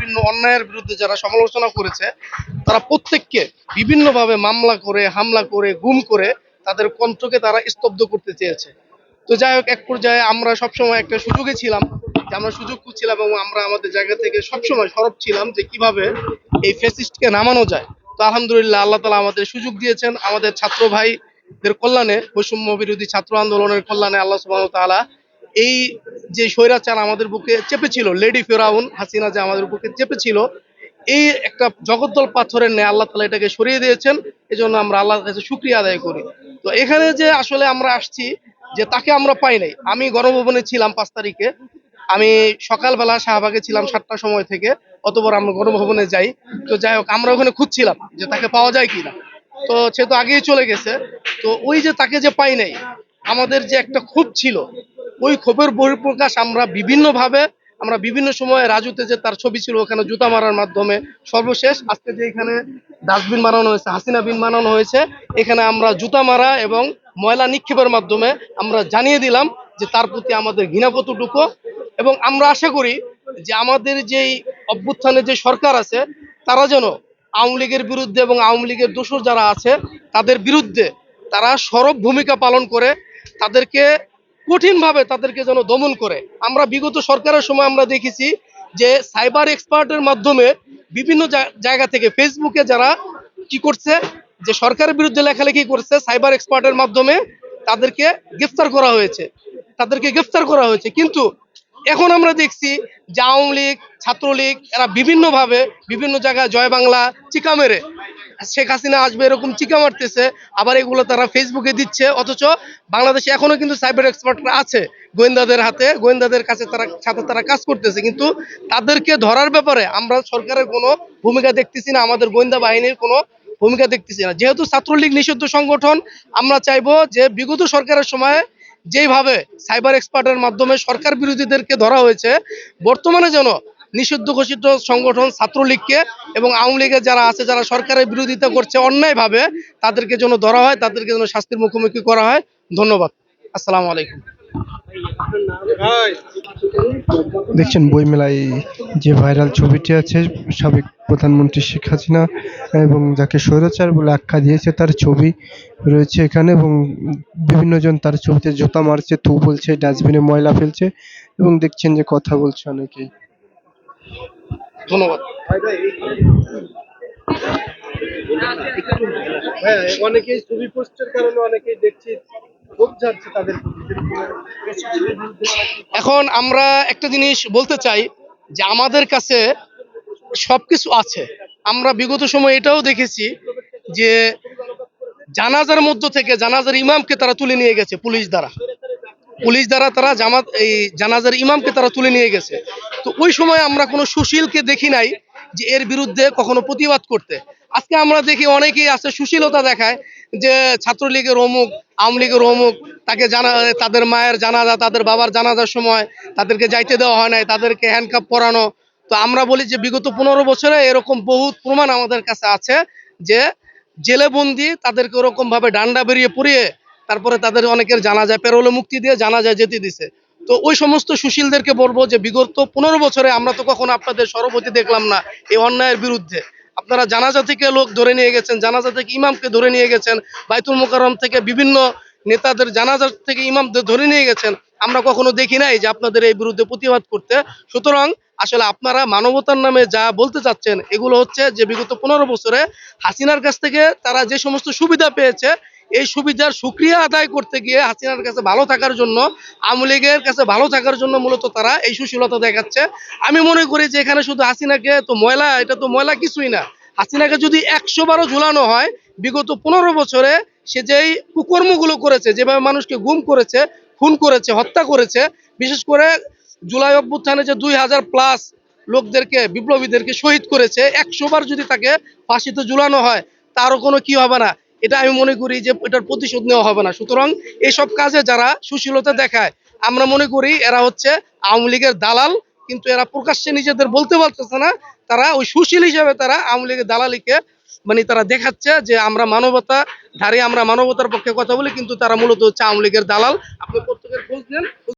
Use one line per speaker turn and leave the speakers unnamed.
বিভিন্ন অন্যায়ের বিরুদ্ধে যারা সমালোচনা করেছে, তারা প্রত্যেককে বিভিন্নভাবে মামলা করে, হামলা করে, গুম করে তাদের কণ্ঠকে তারা স্তব্ধ করতে চেয়েছে। তো যাই হোক, এক পর্যায়ে আমরা সবসময় একটা সুযোগে ছিলাম, যে আমরা সুযোগ খুঁজছিলাম এবং আমরা আমাদের জায়গা থেকে সবসময় সরব ছিলাম যে কীভাবে এই ফেসিস্টকে নামানো যায়। তো আলহামদুলিল্লাহ আল্লাহ তালা আমাদের সুযোগ দিয়েছেন। আমাদের ছাত্র ভাইদের কল্যাণে, বৈষম্য বিরোধী ছাত্র আন্দোলনের কল্যাণে আল্লাহ সুবাহ তাআলা এই যে স্বৈরাচার আমাদের বুকে চেপেছিল, লেডি ফেরাউন হাসিনা যে আমাদের বুকে চেপেছিল, এই একটা জগদ্দল পাথরের ন্যায় আল্লাহ তালা এটাকে সরিয়ে দিয়েছেন, এজন্য আমরা আল্লাহর কাছে শুক্রিয়া আদায় করি। তো এখানে যে আসলে আমরা আসছি, যে তাকে আমরা পাই নাই। আমি গণভবনে ছিলাম পাঁচ তারিখে। আমি সকালবেলা শাহবাগে ছিলাম সাতটার সময় থেকে অতবার আমরা গণভবনে যাই। তো যাই হোক, আমরা ওখানে খুঁজছিলাম যে তাকে পাওয়া যায় কিনা। তো সে তো আগেই চলে গেছে। তো ওই যে তাকে যে পাই নাই, আমাদের যে একটা ক্ষোভ ছিল ওই ক্ষোভের বহিঃপ্রকাশ আমরা বিভিন্নভাবে, আমরা বিভিন্ন সময়ে রাজুতে যে তার ছবি ছিল ওখানে জুতা মারার মাধ্যমে সর্বশেষ আজকে যে এখানে ডাস্টবিন বানানো হয়েছে, হাসিনা বিন বানানো হয়েছে, এখানে আমরা জুতা মারা এবং ময়লা নিক্ষেপের মাধ্যমে আমরা জানিয়ে দিলাম যে তার প্রতি আমাদের ঘৃণা কতটুকু এবং আমরা আশা করি যে আমাদের যেই অভ্যুত্থানে যে সরকার আছে, তারা যেন আওয়ামী লীগের বিরুদ্ধে এবং আওয়ামী লীগের দোষর যারা আছে, তাদের বিরুদ্ধে তারা সরব ভূমিকা পালন করে, তাদেরকে কঠিনভাবে তাদেরকে যেন দমন করে। আমরা বিগত সরকারের সময় আমরা দেখেছি যে সাইবার এক্সপার্টের মাধ্যমে বিভিন্ন জায়গা থেকে ফেসবুকে যারা কি করছে, যে সরকারের বিরুদ্ধে লেখালেখি করছে, সাইবার এক্সপার্টের মাধ্যমে তাদেরকে গ্রেফতার করা হয়েছে। তাদেরকে গ্রেফতার করা হয়েছে। কিন্তু এখন আমরা দেখছি যে আওয়ামী লীগ, ছাত্রলীগ, এরা বিভিন্নভাবে বিভিন্ন জায়গায় জয় বাংলা চিকা মেরে। শেখ হাসিনা আসবে এরকম চিকা মারতেছে, আবার এগুলো তারা ফেসবুকে দিচ্ছে, অথচ বাংলাদেশে এখনও কিন্তু সাইবার এক্সপার্টরা আছে, গোয়েন্দাদের হাতে, গোয়েন্দাদের কাছে তারা, সাথে তারা কাজ করতেছে, কিন্তু তাদেরকে ধরার ব্যাপারে আমরা সরকারের কোনো ভূমিকা দেখতেছি না, আমাদের গোয়েন্দা বাহিনীর কোনো ভূমিকা দেখতেছি না। যেহেতু ছাত্রলীগ নিষিদ্ধ সংগঠন, আমরা চাইব যে বিগত সরকারের সময় যেইভাবে সাইবার এক্সপার্টের মাধ্যমে সরকার বিরোধীদেরকে ধরা হয়েছে, বর্তমানে যেন নিষিদ্ধ ঘোষিত সংগঠন ছাত্রলীগকে এবং আওয়ামী লীগের যারা আছে, যারা সরকারের বিরোধিতা করছে অন্যায়ভাবে, তাদেরকে যেন ধরা হয়, তাদেরকে যেন শাস্তির মুখোমুখি করা হয়। ধন্যবাদ। আসসালামু আলাইকুম।
দেখছেন বইমেলায় যে ভাইরাল ছবিটি আছে, সাবেক প্রধানমন্ত্রী শেখ হাসিনা এবং যাকে স্বৈরাচার বলে আখ্যা দিয়েছে, তার ছবি রয়েছে এখানে এবং বিভিন্ন জন তার ছবিতে জুতা মারছে, থু বলছে, ডাস্টবিনে ময়লা ফেলছে এবং দেখছেন যে কথা বলছে অনেকেই।
ধন্যবাদ। হ্যাঁ অনেকেই ছবি পোস্টের কারণে অনেকেই দেখছি তাদের এখন আমরা একটা জিনিস বলতে চাই যে আমাদের কাছে সবকিছু আছে। আমরা বিগত সময় এটাও দেখেছি যে জানাজার মধ্য থেকে জানাজার ইমামকে তারা তুলে নিয়ে গেছে পুলিশ দ্বারা। পুলিশ দ্বারা তারা জামাত এই জানাজার ইমামকে তারা তুলে নিয়ে গেছে। তো ওই সময় আমরা কোনো সুশীলকে দেখি নাই যে এর বিরুদ্ধে কখনো প্রতিবাদ করতে। আজকে আমরা দেখি অনেকেই আছে সুশীলতা দেখায় যে ছাত্রলীগের অমুক আওয়ামী লীগের অমুক, তাকে জানা, তাদের মায়ের জানাজা, তাদের বাবার জানাজার সময় তাদেরকে যাইতে দেওয়া হয় নাই, তাদেরকে হ্যান্ডকাপ পরানো। তো আমরা বলি যে বিগত পনেরো বছরে এরকম বহুত প্রমাণ আমাদের কাছে আছে যে জেলে বন্দি তাদেরকে ওরকম ভাবে ডান্ডা বেরিয়ে পড়িয়ে তারপরে তাদের অনেকের জানা যায় পেরোলে মুক্তি দিয়ে জানা যায় যেতে দিছে। তো ওই সমস্ত সুশীলদেরকে বলব যে বিগত পনেরো বছরে আমরা তো কখনো আপনাদের সরবতি দেখলাম না এই অন্যায়ের বিরুদ্ধে। আপনারা জানাজা থেকে লোক ধরে নিয়ে গেছেন, জানাজা থেকে ইমামকে ধরে নিয়ে গেছেন, বাইতুল মোকাররম থেকে বিভিন্ন নেতাদের জানাজা থেকে ইমামদের ধরে নিয়ে গেছেন। আমরা কখনো দেখি নাই যে আপনাদের এই বিরুদ্ধে প্রতিবাদ করতে। সুতরাং আসলে আপনারা মানবতার নামে যা বলতে চাচ্ছেন, এগুলো হচ্ছে যে বিগত পনেরো বছরে হাসিনার কাছ থেকে তারা যে সমস্ত সুবিধা পেয়েছে এই সুবিধার সুক্রিয়া আদায় করতে গিয়ে হাসিনার কাছে ভালো থাকার জন্য, আওয়ামী লীগের কাছে ভালো থাকার জন্য মূলত তারা এই সুশীলতা দেখাচ্ছে। আমি মনে করি যে এখানে শুধু হাসিনাকে তো ময়লা, এটা তো ময়লা কিছুই না। হাসিনাকে যদি একশো বারো ঝুলানো হয়, বিগত পনেরো বছরে সে যেই কুকর্মগুলো করেছে, যেভাবে মানুষকে গুম করেছে, খুন করেছে, হত্যা করেছে, বিশেষ করে জুলাই অভ্যুত্থানে যে দুই হাজার প্লাস লোকদেরকে, বিপ্লবীদেরকে শহীদ করেছে, একশো বার যদি তাকে ফাঁসিতে ঝুলানো হয়, তারও কোনো কি হবে না। এটা আমি মনে করি যে এটার প্রতিশোধ নেওয়া হবে না। সুতরাং এইসব কাজে যারা সুশীলতা দেখায়, আমরা মনে করি এরা হচ্ছে আওয়ামী লীগের দালাল, কিন্তু এরা প্রকাশ্যে নিজেদের বলতে পারতেছে না। তারা ওই সুশীল হিসাবে তারা আওয়ামী লীগের দালালিকে মানে তারা দেখাচ্ছে যে আমরা মানবতা ধারে আমরা মানবতার পক্ষে কথা বলি, কিন্তু তারা মূলত হচ্ছে আওয়ামী লীগের দালাল। আপনি প্রত্যেকের খোঁজ নেন।